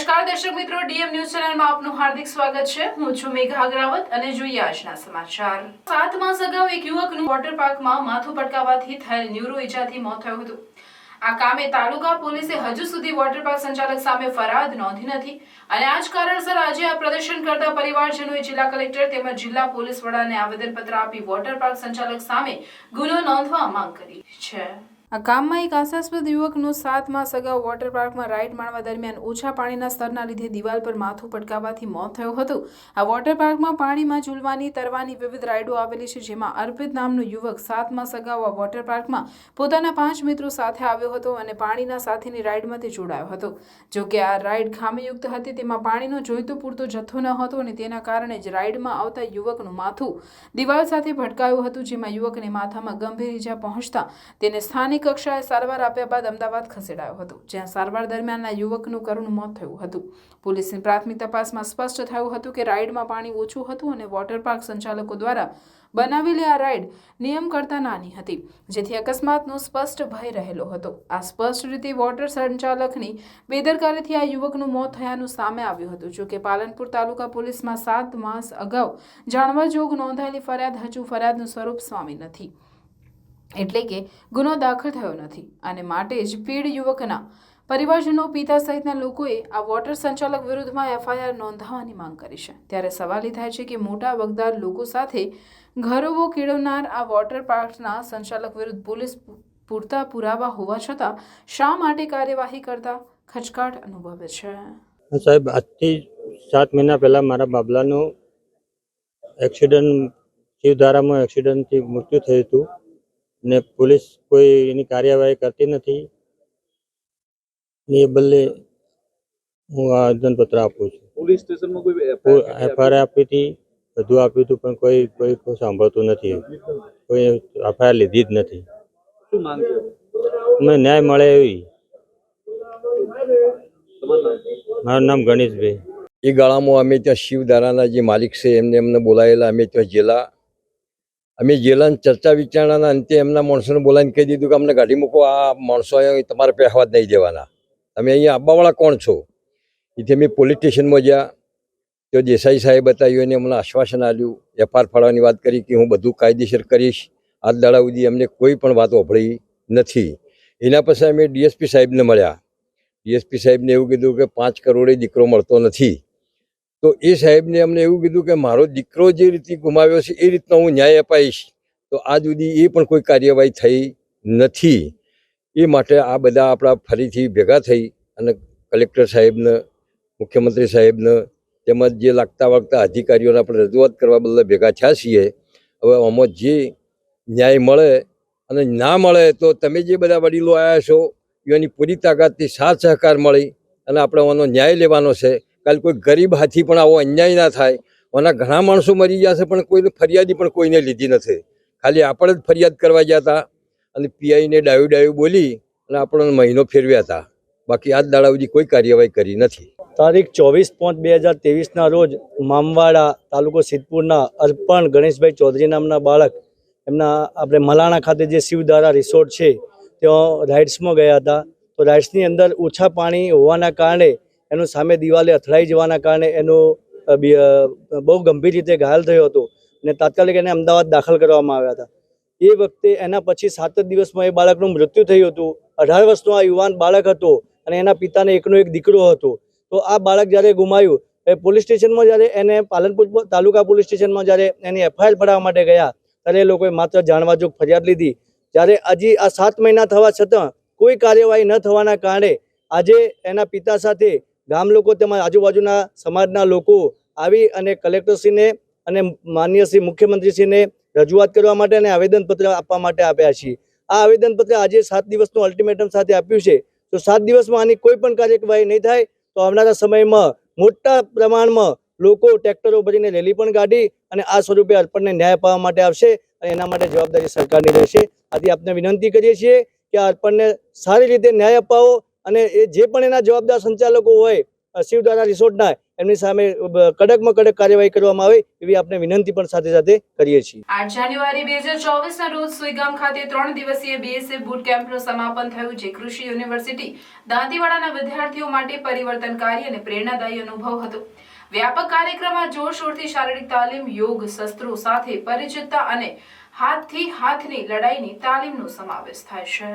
નમસ્કાર દર્શક મિત્રો, ડીએમ ન્યૂઝ ચેનલમાં આપનું હાર્દિક સ્વાગત છે. હું છું મેઘા અગ્રાવત અને જોઈએ આજના સમાચાર. સાત માસ અગાઉ એક યુવકનું વોટર પાર્કમાં માથું પટકાવવાથી થયેલ ન્યુરો ઈજાથી મોત થયું હતું. આ કામે તાલુકા પોલીસે હજુ સુધી વોટર પાર્ક સંચાલક સામે ફરિયાદ નોંધી નથી અને આ જ કારણસર આજે આ પ્રદર્શન કરતા પરિવારજનોએ જિલ્લા કલેક્ટર તેમજ જિલ્લા પોલીસ વડાને આવેદનપત્ર આપી વોટર પાર્ક સંચાલક સામે ગુનો નોંધવા માંગ કરી છે. આ કામમાં એક આશાસ્પદ યુવકનું સાત માસ અગાઉ વોટર પાર્કમાં રાઇડ માણવા દરમિયાન ઓછા પાણીના સ્તરના લીધે દિવાલ પર માથું પટકાવવાથી મોત થયું હતું. આ વોટર પાર્કમાં પાણીમાં ઝૂલવાની, તરવાની વિવિધ રાઇડો આવેલી છે, જેમાં અર્પિત નામનો યુવક સાત માસ અગાઉ આ વોટર પાર્કમાં પોતાના પાંચ મિત્રો સાથે આવ્યો હતો અને પાણીના સાથેની રાઇડમાં જોડાયો હતો. જો કે આ રાઇડ ખામીયુક્ત હતી, તેમાં પાણીનો જોઈતો પૂરતો જથ્થો ન હતો અને તેના કારણે જ રાઇડમાં આવતા યુવકનું માથું દિવાલ સાથે ભટકાયું હતું, જેમાં યુવકને માથામાં ગંભીર ઈજા પહોંચતા તેને સ્થાનિક કક્ષાએ સારવાર આપ્યા બાદ અમદાવાદ ખસેડાયો હતો, જ્યાં સારવાર દરમિયાન આ યુવકનું કરુણ મોત થયું હતું. પોલીસની પ્રાથમિક તપાસમાં સ્પષ્ટ થયું હતું કે રાઇડમાં પાણી ઓછું હતું અને વોટર પાર્ક સંચાલકો દ્વારા બનાવેલી આ રાઇડ નિયમ કરતાં નાની હતી, જેથી અકસ્માતનો સ્પષ્ટ ભય રહેલો હતો. આ સ્પષ્ટ રીતે વોટર સંચાલકની બેદરકારીથી આ યુવકનું મોત થયાનું સામે આવ્યું હતું, જોકે પાલનપુર તાલુકા પોલીસમાં સાત માસ અગાઉ જાણવા જોગ નોંધાયેલી ફરિયાદ હજુ ફરિયાદનું સ્વરૂપ સ્વામી નથી. એટલે કે ગુનો દાખલ થયો નથી. અને માટે જ પીડ યુવકના પરિવારજનો, પિતા સહિતના લોકોએ આ વોટર સંચાલક વિરુદ્ધમાં એફઆઈઆર નોંધાવવાની માંગ કરી છે. ત્યારે સવાલ એ થાય છે કે મોટા વગદાર લોકો સાથે ઘરોવો કેળવનાર આ વોટર પાર્કના સંચાલક વિરુદ્ધ પોલીસ પૂરતા પુરાવા હોવા છતાં શા માટે કાર્યવાહી કરતા ખચકાટ અનુભવે છે? સાહેબ, આજથી સાત મહિના પહેલાં મારા બાબલાનું એક્સિડન્ટ, જીવધારામાં એક્સિડન્ટથી મૃત્યુ થયું હતું. ને પોલીસ કોઈ એની કાર્યવાહી કરતી નથી. ને એ બદલે હું આ આવેદનપત્ર આપું છું. પોલીસ સ્ટેશનમાં કોઈ એફઆઈઆર આપી હતી બધું આપ્યું હતું પણ કોઈ કોઈ સાંભળતું નથી. કોઈ એફઆઈઆર લીધી જ નથી. મને અમને ન્યાય મળે એવી. મારું નામ ગણેશભાઈ. એ ગાળામાં અમે ત્યાં શિવધારાના જે માલિક છે એમને અમને બોલાયેલા અમે ત્યાં જેલા અમે જેલાની ચર્ચા વિચારણાના અંતે એમના માણસોને બોલાવીને કહી દીધું કે અમને ગાડી મૂકો આ માણસો અહીંયા તમારે પહેવા જ નહીં દેવાના. તમે અહીંયા આવવાવાળા કોણ છો? એથી અમે પોલીસ સ્ટેશનમાં ગયા. તો દેસાઈ સાહેબ બતાવ્યું અને અમને આશ્વાસન આપ્યું એફઆર ફાળવાની વાત કરી કે હું બધું કાયદેસર કરીશ. આજ દાડા સુધી અમને કોઈ પણ વાત સાંભળી નથી. એના પછી અમે ડીએસપી સાહેબને મળ્યા. ડીએસપી સાહેબને એવું કીધું કે પાંચ કરોડે દીકરો મળતો નથી. તો એ સાહેબને અમને એવું કીધું કે મારો દીકરો જે રીતે ગુમાવ્યો છે, એ રીતનો હું ન્યાય અપાઈશ. તો આજ સુધી એ પણ કોઈ કાર્યવાહી થઈ નથી. એ માટે આ બધા આપણા ફરીથી ભેગા થઈ અને કલેક્ટર સાહેબને, મુખ્યમંત્રી સાહેબને તેમજ જે લાગતા વાગતા અધિકારીઓને આપણે રજૂઆત કરવા બદલે ભેગા થયા છીએ. હવે આમાં જે ન્યાય મળે અને ના મળે તો તમે જે બધા વડીલો આવ્યા છો, એની પૂરી તાકાતથી સાથ સહકાર મળી અને આપણે આનો ન્યાય લેવાનો છે. કાલે કોઈ ગરીબ હાથી પણ આવો, અન્યાય ના થાય. ઓના ઘણા માણસો મરી ગયા છે, પણ કોઈને ફરિયાદી પણ કોઈને લીધી નથી. ખાલી આપણે જ ફરિયાદ કરવા ગયા હતા અને પીઆઈને ડાયું ડાયું બોલી અને આપણને મહિનો ફેરવ્યા હતા. બાકી આ દાડા સુધી કોઈ કાર્યવાહી કરી નથી. તારીખ ચોવીસ પાંચ બે હજાર તેવીસના રોજ મામવાડા તાલુકો સિદ્ધપુરના અર્પણ ગણેશભાઈ ચૌધરી નામના બાળક, એમના આપણે મલાણા ખાતે જે શિવધારા રિસોર્ટ છે, ત્યાં રાઇડ્સમાં ગયા હતા. તો રાઇડ્સની અંદર ઓછા પાણી હોવાના કારણે એનું સામે દિવાલે અથડાઈ જવાના કારણે એનો બહુ ગંભીર રીતે ઘાયલ થયો હતો અને તાત્કાલિક એને અમદાવાદ દાખલ કરવામાં આવ્યા હતા. એ વખતે એના પછી સાત જ દિવસમાં એ બાળકનું મૃત્યુ થયું હતું. અઢાર વર્ષનો આ યુવાન બાળક હતો અને એના પિતાને એકનો એક દીકરો હતો. તો આ બાળક જ્યારે ગુમાયું, એ પોલીસ સ્ટેશનમાં જ્યારે એને પાલનપુર તાલુકા પોલીસ સ્ટેશનમાં જ્યારે એની એફઆઈઆર ભરાવવા માટે ગયા, ત્યારે એ લોકોએ માત્ર જાણવા જોગ ફરિયાદ લીધી. જ્યારે હજી આ સાત મહિના થવા છતાં કોઈ કાર્યવાહી ન થવાના કારણે આજે એના પિતા સાથે ગામ લોકો તેમજ આજુબાજુના સમાજના લોકો આવી અને કલેક્ટરશ્રીને અને માન્ય શ્રી મુખ્યમંત્રીશ્રીને રજૂઆત કરવા માટે અને આવેદનપત્ર આપવા માટે આપ્યા છીએ. આ આવેદનપત્ર આજે સાત દિવસનું અલ્ટિમેટમ સાથે આપ્યું છે. તો સાત દિવસમાં આની કોઈ પણ કાર્યવાહી નહીં થાય તો આવનારા સમયમાં મોટા પ્રમાણમાં લોકો ટ્રેક્ટરો ભરીને રેલી પણ કાઢી અને આ સ્વરૂપે અર્પણને ન્યાય અપાવવા માટે આવશે અને એના માટે જવાબદારી સરકારની રહેશે. આથી આપને વિનંતી કરીએ છીએ કે અર્પણને સારી રીતે ન્યાય અપાવો અને એ જે પણ એના જવાબદાર સંચાલકો હોય શિવદાના રિસોર્ટના, એમની સામે કડકમાં કડક કાર્યવાહી કરવામાં આવે એવી આપણે વિનંતી પણ સાથે સાથે કરીએ છીએ. આઠ જાન્યુઆરી બે હજાર ચોવીસના રોજ સુઈગામ ખાતે ત્રણ દિવસીય બીએસએફ બુટ કેમ્પનું સમાપન થયું, જે કૃષિ યુનિવર્સિટી દાંતીવાડાના વિદ્યાર્થીઓ માટે પરિવર્તનકારી અને પ્રેરણાદાયી અનુભવ હતો. વ્યાપક કાર્યક્રમમાં જોરશોરથી શારીરિક તાલીમ, યોગ, શસ્ત્રો સાથે પરિચિતતા અને હાથથી હાથની લડાઈની તાલીમનો સમાવેશ થાય છે.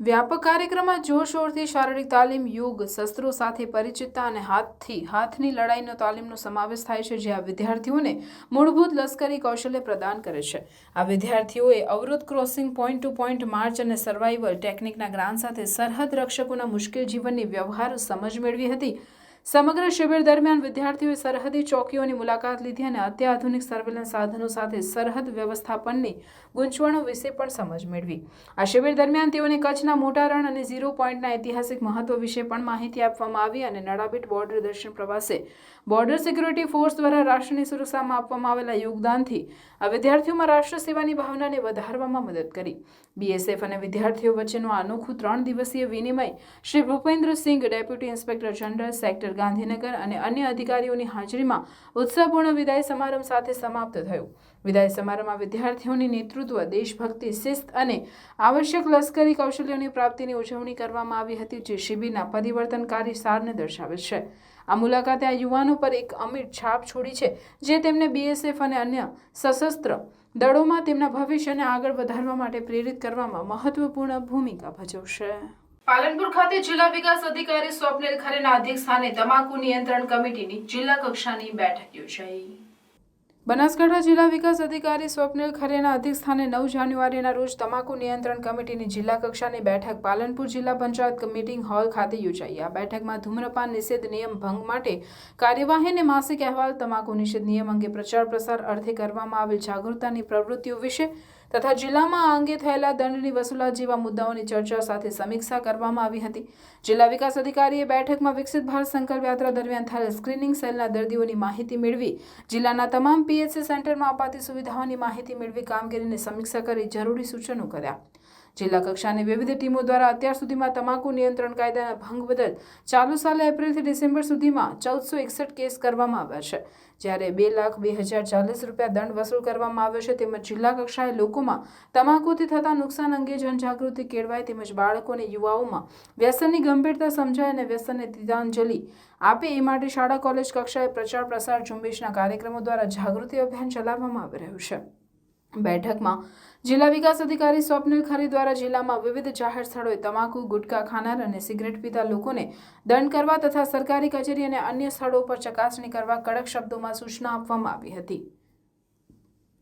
વ્યાપક કાર્યક્રમમાં જોરશોરથી શારીરિક તાલીમ, યોગ, શસ્ત્રો સાથે પરિચિતતા અને હાથથી, હાથની લડાઈનો તાલીમનો સમાવેશ થાય છે, જે આ વિદ્યાર્થીઓને મૂળભૂત લશ્કરી કૌશલ્ય પ્રદાન કરે છે. આ વિદ્યાર્થીઓએ અવરોધ crossing point to point march અને સર્વાઈવલ ટેકનિકના જ્ઞાન સાથે સરહદ રક્ષકોના મુશ્કેલ જીવનની વ્યવહાર સમજ મેળવી હતી. સમગ્ર શિબિર દરમિયાન વિદ્યાર્થીઓએ સરહદી ચોકીઓની મુલાકાત લીધી અને અત્યાધુનિક સર્વેલન્સ સાધનો સાથે સરહદ વ્યવસ્થાપનની ગૂંચવણો વિશે પણ સમજ મેળવી. આ શિબિર દરમિયાન તેઓને કચ્છના મોટા રણ અને ઝીરો પોઈન્ટના ઐતિહાસિક મહત્વ વિશે પણ માહિતી આપવામાં આવી અને નડાબીટ બોર્ડર દર્શન પ્રવાસે બોર્ડર સિક્યુરિટી ફોર્સ દ્વારા રાષ્ટ્રની સુરક્ષામાં આપવામાં આવેલા યોગદાનથી આ વિદ્યાર્થીઓમાં રાષ્ટ્ર સેવાની ભાવનાને વધારવામાં મદદ કરી. બીએસએફ અને વિદ્યાર્થીઓ વચ્ચેનો અનોખું ત્રણ દિવસીય વિનિમય Shri Bhupendrasinh deputy inspector general sector Gandhinagar અને અન્ય અધિકારીઓની હાજરીમાં ઉત્સાહપૂર્ણ વિદાય સમારંભ સાથે સમાપ્ત થયું. વિદાય સમારંભમાં વિદ્યાર્થીઓની નેતૃત્વ, દેશભક્તિ, શિસ્ત અને આવશ્યક લશ્કરી કૌશલ્યોની પ્રાપ્તિની ઉજવણી કરવામાં આવી હતી જે શિબિરના પરિવર્તનકારી સારને દર્શાવે છે. આ મુલાકાતે આ યુવાનો પર એક અમિટ છાપ છોડી છે જે તેમને બીએસએફ અને અન્ય સશસ્ત્ર દળોમાં તેમના ભવિષ્યને આગળ વધારવા માટે પ્રેરિત કરવામાં મહત્વપૂર્ણ ભૂમિકા ભજવશે. પાલનપુર ખાતે જિલ્લા વિકાસ અધિકારી સ્વપ્નિલ ખરેના અધ્યક્ષસ્થાને તમાકુ નિયંત્રણ કમિટીની જિલ્લા કક્ષાની બેઠક યોજાઈ. બનાસકાંઠા જિલ્લા વિકાસ અધિકારી સ્વપ્નિલ ખરેના અધ્યક્ષસ્થાને નવ જાન્યુઆરીના રોજ તમાકુ નિયંત્રણ કમિટીની જિલ્લા કક્ષાની બેઠક પાલનપુર જિલ્લા પંચાયત મીટિંગ હોલ ખાતે યોજાઈ. આ બેઠકમાં ધૂમ્રપાન નિષેધ નિયમ ભંગ માટે કાર્યવાહી અને માસિક અહેવાલ, તમાકુ નિષેધ નિયમ અંગે પ્રચાર પ્રસાર અર્થે કરવામાં આવેલ જાગૃતતાની પ્રવૃત્તિઓ વિશે તથા જિલ્લામાં આ અંગે થયેલા દંડની વસૂલાત જેવા મુદ્દાઓની ચર્ચા સાથે સમીક્ષા કરવામાં આવી હતી. જિલ્લા વિકાસ અધિકારીએ બેઠકમાં વિકસિત ભારત સંકલ્પ યાત્રા દરમિયાન થયેલ સ્ક્રીનિંગ સેલના દર્દીઓની માહિતી મેળવી, જિલ્લાના તમામ પીએચસી સેન્ટરમાં અપાતી સુવિધાઓની માહિતી મેળવી કામગીરીની સમીક્ષા કરી જરૂરી સૂચનો કર્યા. જિલ્લા કક્ષાની વિવિધ ટીમો દ્વારા અત્યાર સુધીમાં તમાકુ નિયંત્રણ કાયદાના ભંગ બદલ ચાલુ સાલે એપ્રિલથી ડિસેમ્બર સુધીમાં ચૌદસો એકસઠ કેસ કરવામાં આવ્યા છે. જ્યારે બે લાખ બે હજાર ચાલીસ રૂપિયા દંડ વસૂલ કરવામાં આવ્યો છે, તેમજ જિલ્લા કક્ષાએ લોકોમાં તમાકુથી થતા નુકસાન અંગે જનજાગૃતિ કેળવાય તેમજ બાળકો અને યુવાઓમાં વ્યસનની ગંભીરતા સમજાય અને વ્યસનને તિલાંજલિ આપે એ માટે શાળા, કોલેજ કક્ષાએ પ્રચાર પ્રસાર ઝુંબેશના કાર્યક્રમો દ્વારા જાગૃતિ અભિયાન ચલાવવામાં આવી રહ્યું છે. બેઠકમાં જિલ્લા વિકાસ અધિકારી સ્વપ્નિલ ખરી દ્વારા જિલ્લામાં વિવિધ જાહેર સ્થળોએ તમાકુ ગુટખા ખાનાર અને સિગરેટ પીતા લોકોને દંડ કરવા તથા સરકારી કચેરી અને અન્ય સ્થળો પર ચકાસણી કરવા કડક શબ્દોમાં સૂચના આપવામાં આવી હતી.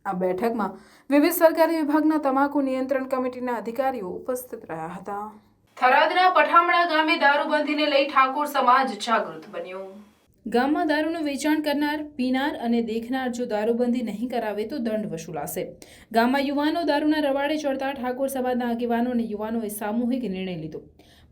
આ બેઠકમાં વિવિધ સરકારી વિભાગના તમાકુ નિયંત્રણ કમિટીના અધિકારીઓ ઉપસ્થિત રહ્યા હતા. થરાદના પઠામણા ગામે દારૂબંધીને લઈ ઠાકોર સમાજ જાગૃત બન્યો. ગામમાં દારૂનું વેચાણ કરનાર, પીનાર અને દેખનાર જો દારૂબંધી નહીં કરાવે તો દંડ વસૂલાશે. ગામમાં યુવાનો દારૂના રવાડે ચડતા ઠાકોર સમાજના આગેવાનો અને યુવાનોએ સામૂહિક નિર્ણય લીધો.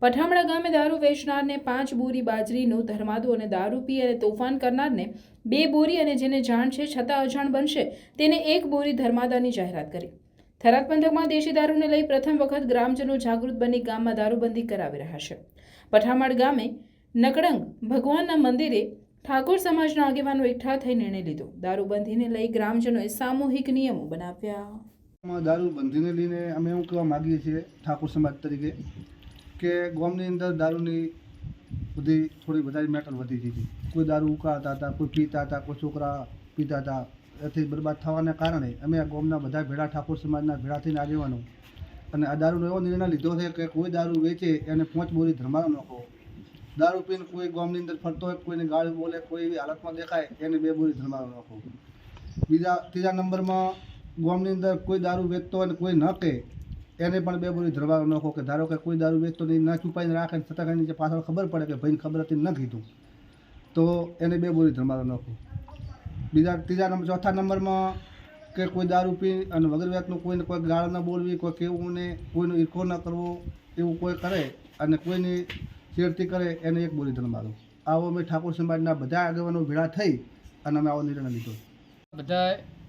પઠામડા ગામે દારૂ વેચનારને પાંચ બોરી બાજરીનો ધર્માદુ અને દારૂ પી અને તોફાન કરનારને બે બોરી અને જેને જાણ છે છતાં અજાણ બનશે, તેને એક બોરી ધર્માદાની જાહેરાત કરી. થરાદ પંથકમાં દેશી દારૂને લઈ પ્રથમ વખત ગ્રામજનો જાગૃત બની ગામમાં દારૂબંધી કરાવી રહ્યા છે. પઠામડ ગામે નકડંગ ભગવાનના મંદિરે ઠાકોર સમાજના આગેવાનો એકઠા થઈ નિર્ણય લીધો. દારૂબંધીને લઈ ગ્રામજનોએ સામૂહિક નિયમો બનાવ્યા. માં દારૂ બંધીને લઈને અમે એવું કહેવા માગીએ છીએ ઠાકોર સમાજ તરીકે કે ગામની અંદર દારૂની બધી થોડી વધારે મેટર વધી ગઈ હતી. કોઈ દારૂ ઉકાળતા હતા, કોઈ પીતા હતા, કોઈ છોકરા પીતા હતા. એથી બરબાદ થવાના કારણે અમે આ ગામના બધા ભેળા ઠાકોર સમાજના ભેળા થઈને આગેવાનો. અને આ દારૂનો એવો નિર્ણય લીધો છે કે કોઈ દારૂ વેચે એને પાંચ બોરી ધર્માનો નાખો દારૂ પીને કોઈ ગામની અંદર ફરતો હોય, કોઈને ગાળ બોલે, કોઈ હાલતમાં દેખાય, એને બે બોરી ધર્માવી નાખો. બીજા, ત્રીજા નંબરમાં ગામની અંદર કોઈ દારૂ વેચતો હોય કોઈ ન કહે, એને પણ બે બોરી ધરવા નાખો કે ધારો કે કોઈ દારૂ વેચતો નહીં ના છુપાઈને રાખે છતાં કાંઈ નીચે પાછળ ખબર પડે કે ભાઈને ખબર હતી ન કીધું, તો એને બે બોરી ધરમારો નાખો. બીજા, ત્રીજા નંબર, ચોથા નંબરમાં કે કોઈ દારૂ પી અને વગર વ્યાતનું કોઈને કોઈ ગાળ ન બોલવી, કોઈ કેવું ને કોઈનો ઈરકો ન કરવો, એવું કોઈ કરે અને કોઈની છેડતી કરે એને એક બોરી ધરમારો આવો અમે ઠાકોર સમાજના બધા આગેવાનો ભેળા થઈ અને અમે આવો નિર્ણય લીધો. બધા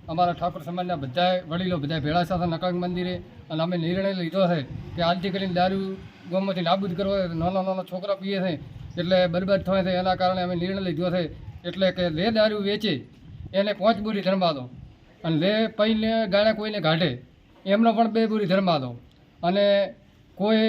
અમારા ઠાકોર સમાજના બધા વડીલો બધા ભેળા સાથે નકાંગ મંદિરે અને અમે નિર્ણય લીધો છે કે આજથી કરીને દારૂ ગામમાંથી નાબૂદ કરવો હોય, નાના નાના છોકરા પીએ છે એટલે બરબાદ થાય છે એના કારણે અમે નિર્ણય લીધો છે એટલે કે લે દારૂ વેચે એને પાંચ બોરી ધર્મા દો અને લે પૈને ગાળે કોઈને કાઢે એમનો પણ બે બોરી ધર્મા દો અને કોઈ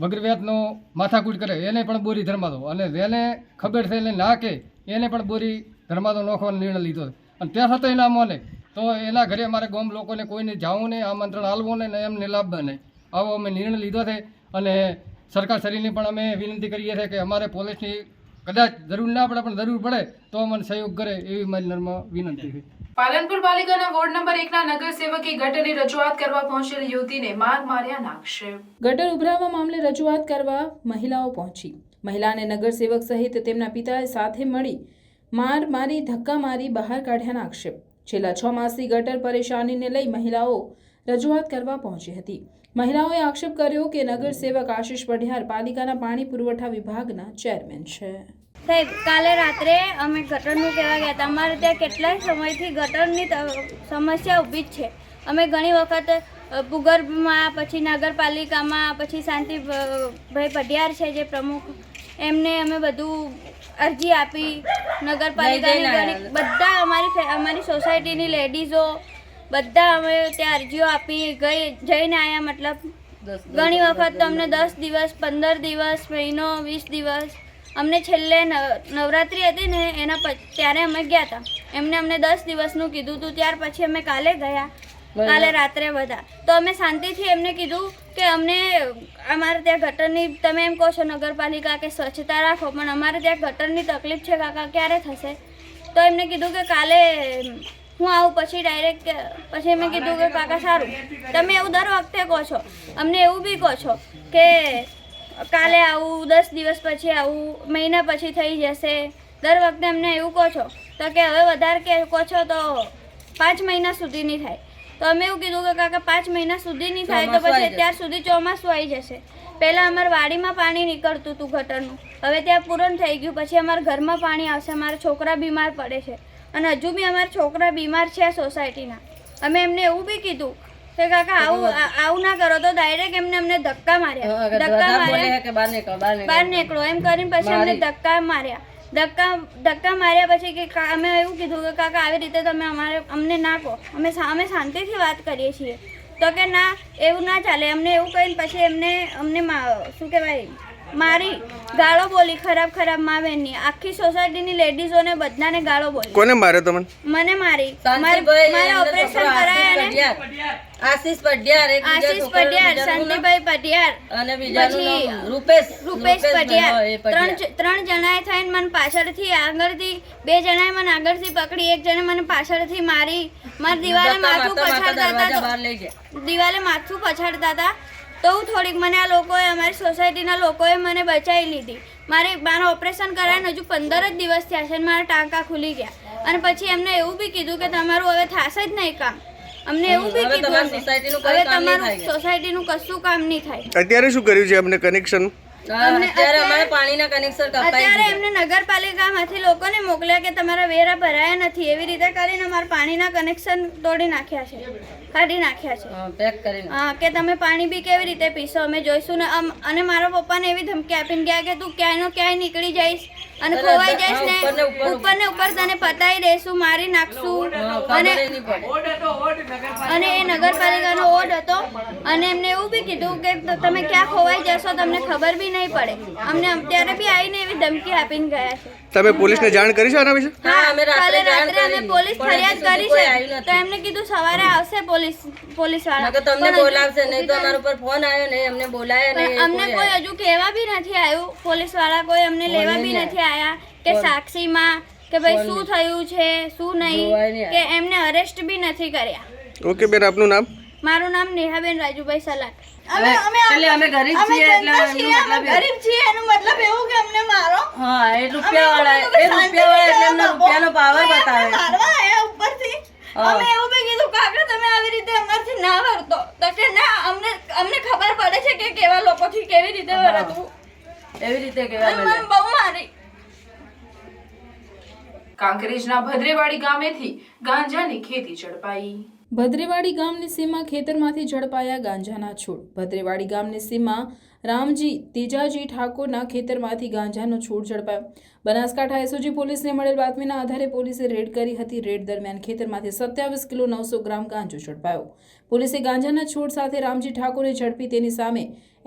વગર વ્યાજનો માથાકૂટ કરે, એને પણ બોરી ધર્માદો. અને જેને ખબર થઈને નાખે, એને પણ બોરી ધર્માદો નોખવાનો નિર્ણય લીધો અને ત્યાં સાથે ના મોને, તો એના ઘરે અમારે ગોમ લોકોને કોઈને જાવું નહીં, આમંત્રણ હાલવું નહીં એમને લાભ નહીં. આવો અમે નિર્ણય લીધો છે. અને સરકાર શરીરની પણ અમે વિનંતી કરીએ છીએ કે અમારે પોલીસની કદાચ જરૂર ના પડે પણ જરૂર પડે તો અમને સહયોગ કરે એવી મારી નર્મ વિનંતી છે. પાલનપુર પાલિકાના વોર્ડ નંબર એકના નગરસેવકે ગટરની રજૂઆત કરવા પહોંચેલી યુવતીને માર માર્યા આક્ષેપ ગટર ઉભરાવા મામલે રજૂઆત કરવા મહિલાઓ પહોંચી. મહિલાને નગરસેવક સહિત તેમના પિતાએ સાથે મળી માર મારી ધક્કા મારી બહાર કાઢ્યાના આક્ષેપ છેલ્લા છ માસથી ગટર પરેશાનીને લઈ મહિલાઓ રજૂઆત કરવા પહોંચી હતી. મહિલાઓએ આક્ષેપ કર્યો કે નગરસેવક આશીષ પઢિયાર પાલિકાના પાણી પુરવઠા વિભાગના ચેરમેન છે. સાહેબ કાલે રાત્રે અમે ગટરનું કહેવા ગયા હતા. અમારે ત્યાં કેટલાય સમયથી ગટરની સમસ્યા ઊભી જ છે. અમે ઘણી વખત ભૂગર્ભમાં પછી નગરપાલિકામાં પછી શાંતિ ભ- ભાઈ પઢિયાર છે જે પ્રમુખ એમને અમે બધું અરજી આપી. નગરપાલિકાની બધા અમારી અમારી સોસાયટીની લેડીઝો બધા અમે ત્યાં અરજીઓ આપી ગઈ જઈને આવ્યા મતલબ ઘણી વખત અમને દસ દિવસ પંદર દિવસ મહિનો વીસ દિવસ. અમને છેલ્લે નવરાત્રી નવરાત્રિ હતી ને એના પછી ત્યારે અમે ગયા હતા એમને અમને દસ દિવસનું કીધું હતું ત્યાર પછી અમે કાલે ગયા. કાલે રાત્રે બધા. તો અમે શાંતિથી એમને કીધું કે અમને અમારે ત્યાં ગટરની તમે એમ કહો છો નગરપાલિકા કે સ્વચ્છતા રાખો પણ અમારે ત્યાં ગટરની તકલીફ છે કાકા ક્યારે થશે? તો એમને કીધું કે કાલે હું આવું પછી ડાયરેક્ટ પછી મેં કીધું કે કાકા સારું. તમે એવું દર વખતે કહો છો. અમને એવું બી કહો છો કે કાલે આવું દસ દિવસ પછી આવું મહિના પછી થઈ જશે. દર વખતે અમને એવું કહો છો. તો કે હવે વધારે કે કહો છો તો પાંચ મહિના સુધી નહીં થાય. તો અમે એવું કીધું કે કાકા પાંચ મહિના સુધી નહીં થાય તો પછી અત્યાર સુધી ચોમાસું આવી જશે. પહેલાં અમારે વાડીમાં પાણી નીકળતું હતું ગટરનું. હવે ત્યાં પૂરણ થઈ ગયું. પછી અમારા ઘરમાં પાણી આવશે. અમારા છોકરા બીમાર પડે છે. અને હજુ બી અમારા છોકરા બીમાર છે સોસાયટીના. અમે એમને એવું બી કીધું કે કાકા આવું આવું ના કરો તો ડાયરેક્ટ એમને અમને ધક્કા માર્યા. ધક્કા માર્યા. બહાર નીકળો એમ કરીને પછી અમને ધક્કા માર્યા. ધક્કા ધક્કા માર્યા પછી કે અમે એવું કીધું કે કાકા આવી રીતે તમે અમારે અમને ના કહો. અમે અમે શાંતિથી વાત કરીએ છીએ. તો કે ના એવું ના ચાલે. અમને એવું કહીને પછી એમને અમને શું કહેવાય? મારી ગાળો બોલી ખરાબ ખરાબ માવેની આખી સોસાયટીની લેડીઝોને બધાને ગાળો બોલી. કોને માર્યો તમને? મને મારી. મારે ઓપરેશન કરાયા ને. આશીષ પઢિયાર આશીષ પઢિયાર શાંતિભાઈ પઢિયાર. અને બીજાનું પછી રૂપેશ રૂપેશ પઢિયાર. ત્રણ ત્રણ જણાએ થઈને મને પાછળથી આગળથી બે જણાએ મને આગળથી પકડી એક જણે મને પાછળથી મારી મારી દિવાલે માથું પછાડતા હતા. દિવાલે માથું પછાડતા હતા. તો હું થોડીક મને આ લોકોએ અમારી સોસાયટીના લોકોએ મને બચાવી લીધી. મારે મારું ઓપરેશન કરાવીને હજુ પંદર જ દિવસ થયા છે અને મારા ટાંકા ખુલી ગયા. અને પછી એમને એવું બી કીધું કે તમારું હવે થશે જ નહીં કામ. અમને એવું બી કીધું તમારી અમને. સોસાયટીનું કોઈ હવે તમારું સોસાયટીનું કશું કામ નહીં થાય. અત્યારે શું કર્યું છે અમને કનેક્શન અત્યારે અમારે પાણીના કનેક્શન કપાઈ અત્યારે એમને નગરપાલિકામાંથી લોકોને મોકલ્યા કે તમારા વેરા ભરાયા નથી. એવી રીતે કરીને અમારા પાણીના કનેક્શન તોડી નાખ્યા છે. કાઢી નાખ્યા છે. હા, પેક કરીને. હા કે તમે પાણી બી કેવી રીતે પીશો? અમે જોઈશું ને અને મારા પપ્પાને એવી ધમકી આપીને ગયા કે તું ક્યાંયનો ક્યાંય નીકળી જઈશ અને ખોવાઈ જઈશ ને. ઉપર ને ઉપર. તને પતાવી દઈશું મારી નાખશું. અને અને એ નગરપાલિકાનો વોર્ડ હતો. અને એમને એવું બી કીધું કે તમે ક્યાં ખોવાઈ જશો તમને ખબર બી નહીં પડે. અમને અત્યારે બી આવીને એવી ધમકી આપીને ગયા છે. તમે પોલીસને જાણ કરી છે આના વિશે? હા, અમે રાત્રે રાત્રે અમે પોલીસ ફરિયાદ કરી છે. નથી. તો એમને કીધું સવારે આવશે પોલીસ પોલીસવાળા તો તમને બોલાવશે નહીં તો અમારા ઉપર ફોન આવ્યો નહીં અમને બોલાયા નહીં અમને કોઈ હજુ કહેવા બી નથી આવ્યું. પોલીસવાળા કોઈ અમને લેવા બી નથી આયા કે સાક્ષીમાં કે ભાઈ શું થયું છે શું નહીં નહીં કે એમને અરેસ્ટ બી નથી કર્યા. ઓકે બેન આપનું નામ? મારું નામ નેહાબેન રાજુભાઈ સલાટ એટલે અમે ગરીબ છીએ એટલે એનો ગરીબ છીએ એનો મતલબ એવું કે અમને મારો? હા એ રૂપિયા વાળા એ રૂપિયા વાળા એટલે એમનો રૂપિયાનો પાવર બતાવે. મારવા આયા ઉપરથી? અમે એવું બી કીધું કાકા તમે આવી રીતે અમારથી ના વર્તો. તો કે ના અમને અમને ખબર પડે છે કે કેવા લોકોથી કેવી રીતે વર્તવું. એવી રીતે મળે મને બહુ મારી. કાંકરેજના ભદ્રેવાડી ગામેથી ગાંજાની ખેતી ઝડપાઈ. ભદ્રેવાડી ગામની સીમા ખેતરમાંથી ઝડપાયા ગાંજાના છોડ. ભદ્રેવાડી ગામની સીમા રામજી તેજાજી ઠાકોરના ખેતરમાંથી ગાંજાનો છોડ ઝડપાયો. બનાસકાંઠા એસઓજી પોલીસને મળેલ બાતમીના આધારે પોલીસે રેડ કરી હતી. રેડ દરમિયાન ખેતરમાંથી સત્યાવીસ કિલો નવસો ગ્રામ ગાંજો ઝડપાયો. પોલીસે ગાંજાના છોડ સાથે રામજી ઠાકોરને ઝડપી તેની સામે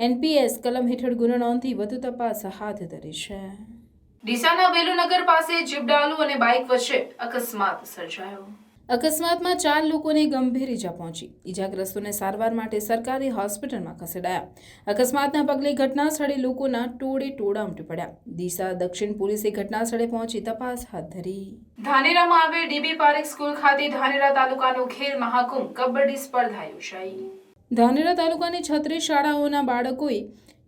એનપીએસ કલમ હેઠળ ગુનો નોંધી વધુ તપાસ હાથ ધરી છે. ડીસાના વેલુનગર પાસે જીપડાલુ અને બાઇક વચ્ચે અકસ્માત સર્જાયો. અકસ્માતમાં ચાર લોકોને ગંભીર ઈજા પહોંચી. ઇજાગ્રસ્તોને સારવાર માટે સરકારી હોસ્પિટલમાં ખસેડાયા. અકસ્માતના પગલે ઘટના સ્થળે લોકોના ટોળે ટોળા ઉમટી પડ્યા. દિશા દક્ષિણ પોલીસે ઘટના સ્થળે પહોંચી તપાસ હાથ ધરી. ધાનેરામાં આવેલ ડીબી પારેખ સ્કૂલ ખાતે ધાનેરા તાલુકાનો ખેલ મહાકુંભ કબડ્ડી સ્પર્ધા યોજાઈ. ધાનેરા તાલુકાની છત્રીસ શાળાઓના બાળકોએ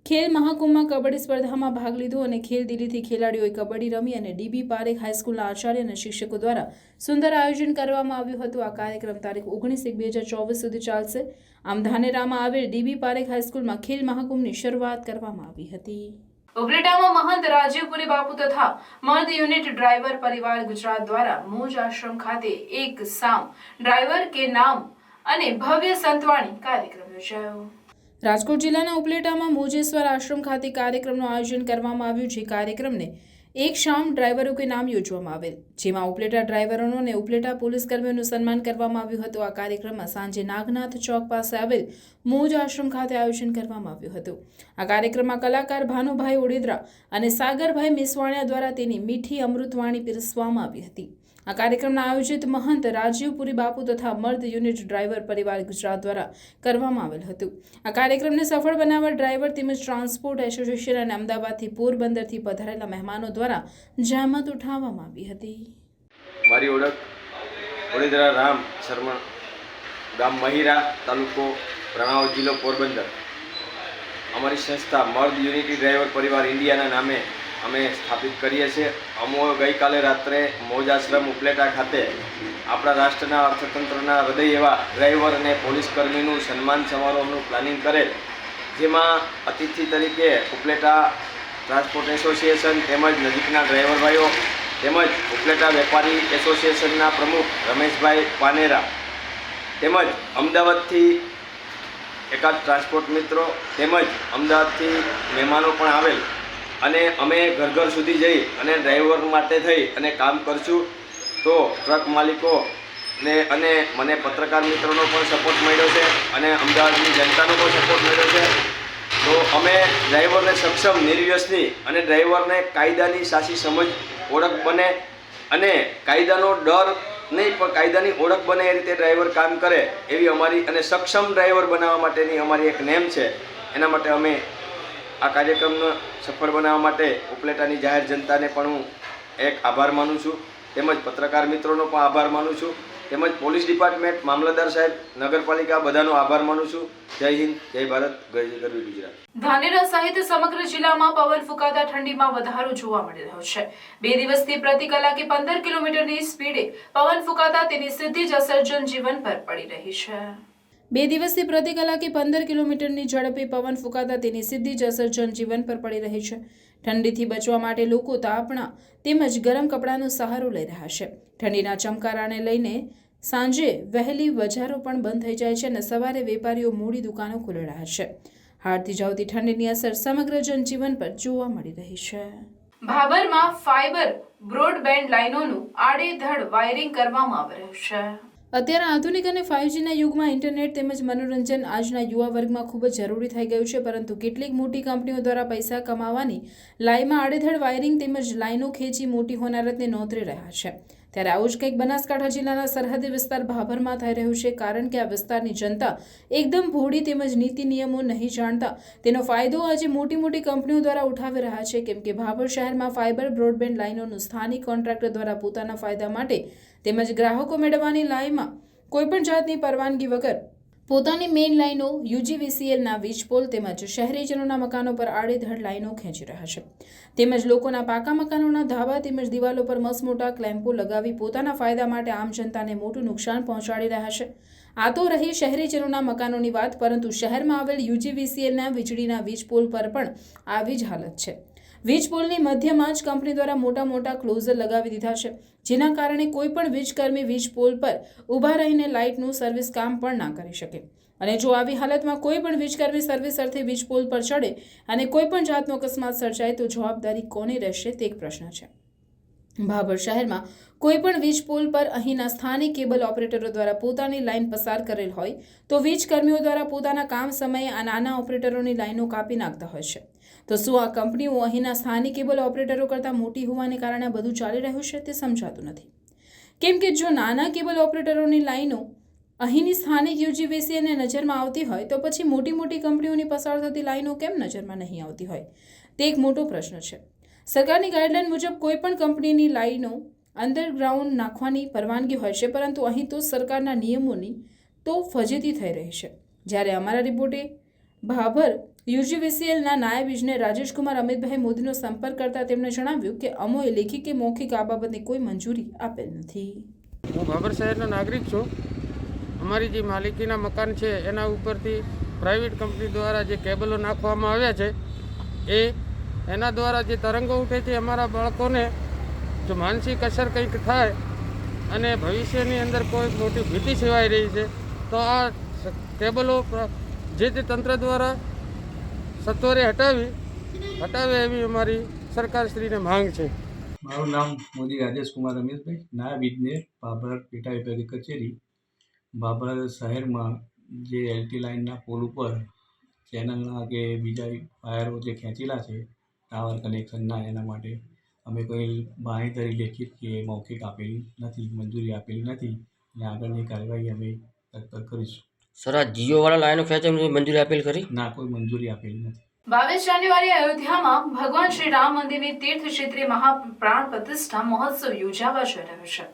ખેલ મહાકુંભમાં કબડ્ડી સ્પર્ધામાં ભાગ લીધો અને ખેલ દિલ્હીથી ખેલાડીઓએ કબડ્ડી રમી અને ડીબી પારેખ હાઈસ્કૂલના આચાર્ય અને શિક્ષકો દ્વારા સુંદર આયોજન કરવામાં આવ્યું હતું. આ કાર્યક્રમ તારીખ ઓગણીસ એક બે હજાર ચોવીસ સુધી ચાલશે. આમ ધાનેરામાં આવેલ ડીબી પારેખ હાઈસ્કૂલમાં ખેલ મહાકુંભની શરૂઆત કરવામાં આવી હતી. ઉપલેટામાં મહંત રાજીવપુરી બાપુ તથા મર્દ યુનિટ ડ્રાઈવર પરિવાર ગુજરાત દ્વારા મોજ આશ્રમ ખાતે એક સામ ડ્રાઈવર કે નામ અને ભવ્ય સંતવાણી કાર્યક્રમ યોજાયો. રાજકોટ જિલ્લાના ઉપલેટામાં મોજેશ્વર આશ્રમ ખાતે કાર્યક્રમનું આયોજન કરવામાં આવ્યું જે કાર્યક્રમને એક શામ ડ્રાઈવરો કે નામ યોજવામાં આવેલ, જેમાં ઉપલેટા ડ્રાઈવરોનો અને ઉપલેટા પોલીસ કર્મીઓનું સન્માન કરવામાં આવ્યું હતું. આ કાર્યક્રમમાં સાંજે નાગનાથ ચોક પાસે આવેલ મોજ આશ્રમ ખાતે આયોજન કરવામાં આવ્યું હતું. આ કાર્યક્રમમાં કલાકાર ભાનુભાઈ ઓડેદરા અને સાગરભાઈ મિસવાણિયા દ્વારા તેની મીઠી અમૃતવાણી પીરસવામાં આવી હતી. આ કાર્યક્રમના આયોજિત મહંત રાજીવપુરી બાપુ તથા મર્દ યુનિટ ડ્રાઈવર પરિવાર ગુજરાત દ્વારા કરવામાં આવેલ હતું. આ કાર્યક્રમને સફળ બનાવવા ડ્રાઈવર તેમજ ટ્રાન્સપોર્ટ એસોસિએશન અને અમદાવાદથી પોરબંદરથી પધારેલા મહેમાનો દ્વારા જહેમત ઉઠાવવામાં આવી હતી. મારી ઓળખ વડોદરા રામ શર્મણ ગામ મહિરા તાલુકો રણાવ જિલ્લો પોરબંદર. અમારી સંસ્થા મર્દ યુનિટી ડ્રાઈવર પરિવાર ઇન્ડિયાના નામે અમે સ્થાપિત કરીએ છીએ. અમો ગઈકાલે રાત્રે મોજ આશ્રમ ઉપલેટા ખાતે આપણા રાષ્ટ્રના અર્થતંત્રના હૃદય એવા ડ્રાઈવર અને પોલીસ કર્મીનું સન્માન સમારોહનું પ્લાનિંગ કરેલ. જેમાં અતિથિ તરીકે ઉપલેટા ટ્રાન્સપોર્ટ એસોસિએશન તેમજ નજીકના ડ્રાઈવર ભાઈઓ તેમજ ઉપલેટા વેપારી એસોસિએશનના પ્રમુખ રમેશભાઈ પાનેરા તેમજ અમદાવાદથી એકાદ ટ્રાન્સપોર્ટ મિત્રો તેમજ અમદાવાદથી મહેમાનો પણ આવેલ. અને અમે ઘર ઘર સુધી જઈ અને ડ્રાઈવર માટે થઈ અને કામ કરશું, તો ટ્રક માલિકો ને અને મને પત્રકાર મિત્રોનો પણ સપોર્ટ મળ્યો છે અને અમદાવાદની જનતાનો પણ સપોર્ટ મળ્યો છે. તો અમે ડ્રાઈવરને સક્ષમ, નિર્વ્યસની અને ડ્રાઈવરને કાયદાની સાચી સમજ, ઓળખ બને અને કાયદાનો ડર નહીં, પણ કાયદાની ઓળખ બને એ રીતે ડ્રાઈવર કામ કરે એવી અમારી અને સક્ષમ ડ્રાઈવર બનાવવા માટેની અમારી એક નેમ છે. એના માટે અમે આ કાર્યક્રમને સફળ બનાવવા માટે ઉપલેટાની જાહેર જનતાને પણ હું એક આભાર માનું છું. તેમજ પત્રકાર મિત્રોનો પણ આભાર માનું છું. તેમજ પોલીસ ડિપાર્ટમેન્ટ મામલતદાર સાહેબ, નગરપાલિકા બધાનો આભાર માનું છું. જય હિન્દ, જય ભારત, જય ગરવી ગુજરાત. ધાનેરા સહિત સમગ્ર જિલ્લામાં પવન ફૂંકાતા ઠંડીમાં વધારો જોવા મળી રહ્યો છે. બે દિવસથી પ્રતિ કલાકે પંદર કિલોમીટરની સ્પીડે પવન ફૂંકાતા તેની સીધી જ અસર જનજીવન પર પડી રહી છે. બે દિવસથી પ્રતિ કલાકે પંદર કિલોમીટરની ઝડપે પવન ફૂંકાતા તેની સીધી જ અસર જનજીવન પર પડી રહી છે. ઠંડીથી બચવા માટે લોકો તાપણા તેમજ ગરમ કપડાંનો સહારો લઈ રહ્યા છે. ઠંડીના ચમકારાને લઈને સાંજે વહેલી બજારો પણ બંધ થઈ જાય છે અને સવારે વેપારીઓ મોડી દુકાનો ખોલી રહ્યા છે. હારથી જાવતી ઠંડીની અસર સમગ્ર જનજીવન પર જોવા મળી રહી છે. ભાવરમાં ફાઇબર બ્રોડબેન્ડ લાઇનોનું આડેધડ વાયરિંગ કરવામાં આવી રહ્યું છે. અત્યારે આધુનિક અને ફાઇવજીના યુગમાં ઇન્ટરનેટ તેમજ મનોરંજન આજના યુવા વર્ગમાં ખૂબ જ જરૂરી થઈ ગયું છે, પરંતુ કેટલીક મોટી કંપનીઓ દ્વારા પૈસા કમાવાની લાઈમાં આડેધડ વાયરિંગ તેમજ લાઈનો ખેંચી મોટી હોનારતને નોંધરી રહ્યા છે. ત્યારે આવું જ કંઈક બનાસકાંઠા જિલ્લાના સરહદી વિસ્તાર ભાભરમાં થઈ રહ્યું છે, કારણ કે આ વિસ્તારની જનતા એકદમ ભોળી તેમજ નીતિ નિયમો નહીં જાણતા. તેનો ફાયદો આજે મોટી મોટી કંપનીઓ દ્વારા ઉઠાવી રહ્યા છે, કેમ કે ભાભર શહેરમાં ફાઇબર બ્રોડબેન્ડ લાઇનોનું સ્થાનિક કોન્ટ્રાક્ટર દ્વારા પોતાના ફાયદા માટે તેમજ ગ્રાહકો મેળવવાની લાઇનમાં કોઈપણ જાતની પરવાનગી વગર પોતાની મેઇન લાઈનો યુજીવીસીએલના વીજપોલ તેમજ શહેરીજનોના મકાનો પર આડેધડ લાઈનો ખેંચી રહ્યા છે. તેમજ લોકોના પાકા મકાનોના ધાબા તેમજ દિવાલો પર મસમોટા ક્લેમ્પો લગાવી પોતાના ફાયદા માટે આમ જનતાને મોટું નુકસાન પહોંચાડી રહ્યા છે. આ તો રહી શહેરીજનોના મકાનોની વાત, પરંતુ શહેરમાં આવેલ યુજીવીસીએલના વીજળીના વીજપોલ પર પણ આવી જ હાલત છે. વીજ પોલની મધ્યમાં જ કંપની દ્વારા મોટા મોટા ક્લોઝર લગાવી દીધા છે, જેના કારણે કોઈ પણ વીજકર્મી વીજ પોલ પર ઊભા રહીને લાઇટનું સર્વિસ કામ પણ ના કરી શકે. અને જો આવી હાલતમાં કોઈ પણ વીજકર્મી સર્વિસ અર્થે વીજ પોલ પર ચડે અને કોઈ પણ જાતનો અકસ્માત સર્જાય, તો જવાબદારી કોની રહેશે તે એક પ્રશ્ન છે. ભાભર શહેરમાં કોઈ પણ વીજ પોલ પર અહીંના સ્થાનિક કેબલ ઓપરેટરો દ્વારા પોતાની લાઇન પસાર કરેલ હોય, તો વીજકર્મીઓ દ્વારા પોતાના કામ સમયે આ નાના ઓપરેટરોની લાઇનો કાપી નાખતા હોય છે. તો શું આ કંપનીઓ અહીંના સ્થાનિક કેબલ ઓપરેટરો કરતાં મોટી હોવાને કારણે બધું ચાલી રહ્યું છે તે સમજાતું નથી. કેમ કે જો નાના કેબલ ઓપરેટરોની લાઈનો અહીંની સ્થાનિક યુજીવીસીએને નજરમાં આવતી હોય, તો પછી મોટી મોટી કંપનીઓની પસાર થતી લાઈનો કેમ નજરમાં નહીં આવતી હોય? તે એક મોટો પ્રશ્ન છે. સરકારની ગાઈડલાઈન મુજબ કોઈ પણ કંપનીની લાઈનો અંડરગ્રાઉન્ડ નાખવાની પરવાનગી હોય છે, પરંતુ અહીં તો સરકારના નિયમોની તો ફજેતી થઈ રહી છે. જ્યારે અમારા રિપોર્ટે ભાભર યુજીવીસીએલના નાયબ ઇજનેર રાજેશકુમાર અમિતભાઈ મોદીનો સંપર્ક કરતા તેમણે જણાવ્યું કે અમોએ લેખિત કે મૌખિક આ બાબતની કોઈ મંજૂરી આપેલ નથી. હું ભાભર શહેરનો નાગરિક છું. અમારી જે માલિકીના મકાન છે, એના ઉપરથી પ્રાઇવેટ કંપની દ્વારા જે કેબલો નાખવામાં આવ્યા છે, એ એના દ્વારા જે તરંગો ઉઠે છે, અમારા બાળકોને જો માનસિક અસર કંઈક થાય અને ભવિષ્યની અંદર કોઈ મોટી ભીતિ સેવાઈ રહી છે, તો આ કેબલો જે તે તંત્ર દ્વારા સત્વરે હટાવી, હટાવે એવી અમારી સરકારશ્રીને માંગ છે. મારું નામ મોદી રાજેશ કુમાર રમેશભાઈ. નાયબ ઇજનેર બાબર પેટા વિભાગીય કચેરી. બાબર શહેરમાં જે એલટી લાઇનના પોલ ઉપર ચેનલના કે બીજા વાયરો જે ખેંચેલા છે, ટાવર કનેક્શનના એના માટે અમે કોઈ બાંહેધરી લેખિત કે મૌખિક આપેલી નથી, મંજૂરી આપેલી નથી. અને આગળની કાર્યવાહી અમે તત્પર કરીશું. સર આ જીઓ વાળા લાઈનો ખેંચે મંજૂરી આપેલ કરી ના કોઈ મંજૂરી આપેલી નથી. બાવીસ જાન્યુઆરી અયોધ્યામાં ભગવાન શ્રી રામ મંદિરની તીર્થ ક્ષેત્રે મહાપ્રાણ પ્રતિષ્ઠા મહોત્સવ યોજાવા જઈ રહ્યો છે.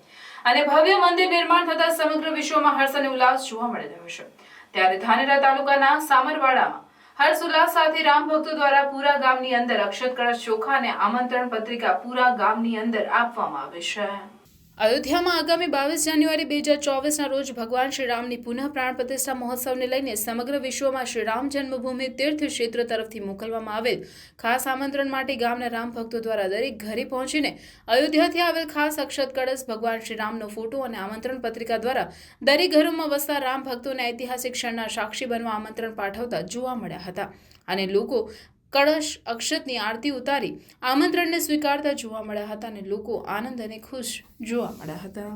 અને ભવ્ય મંદિર નિર્માણ થતા સમગ્ર વિશ્વમાં હર્ષ અને ઉલ્લાસ જોવા મળી રહ્યો છે. ત્યારે ધાનેરા તાલુકાના સામરવાડામાં હર્ષ ઉલ્લાસ સાથે રામ ભક્તો દ્વારા પૂરા ગામની અંદર અક્ષત કળશ ચોખા અને આમંત્રણ પત્રિકા પૂરા ગામની અંદર આપવામાં આવે છે. અયોધ્યામાં આગામી બાવીસ જાન્યુઆરી બે હજાર ચોવીસના રોજ ભગવાન શ્રી રામની પુનઃ પ્રાણ પ્રતિષ્ઠા મહોત્સવને લઈને સમગ્ર વિશ્વમાં શ્રીરામ જન્મભૂમિ તીર્થ ક્ષેત્ર તરફથી મોકલવામાં આવેલ. ખાસ આમંત્રણ માટે ગામના રામ ભક્તો દ્વારા દરેક ઘરે પહોંચીને અયોધ્યાથી આવેલ ખાસ અક્ષત કળશ ભગવાન શ્રી રામનો ફોટો અને આમંત્રણ પત્રિકા દ્વારા દરેક ઘરોમાં વસતા રામ ભક્તોને ઐતિહાસિક ક્ષણના સાક્ષી બનવા આમંત્રણ પાઠવતા જોવા મળ્યા હતા. અને લોકો કળશ અક્ષતની આરતી ઉતારી આમંત્રણને સ્વીકારતા જોવા મળ્યા હતા અને લોકો આનંદ અને ખુશ જોવા મળ્યા હતા.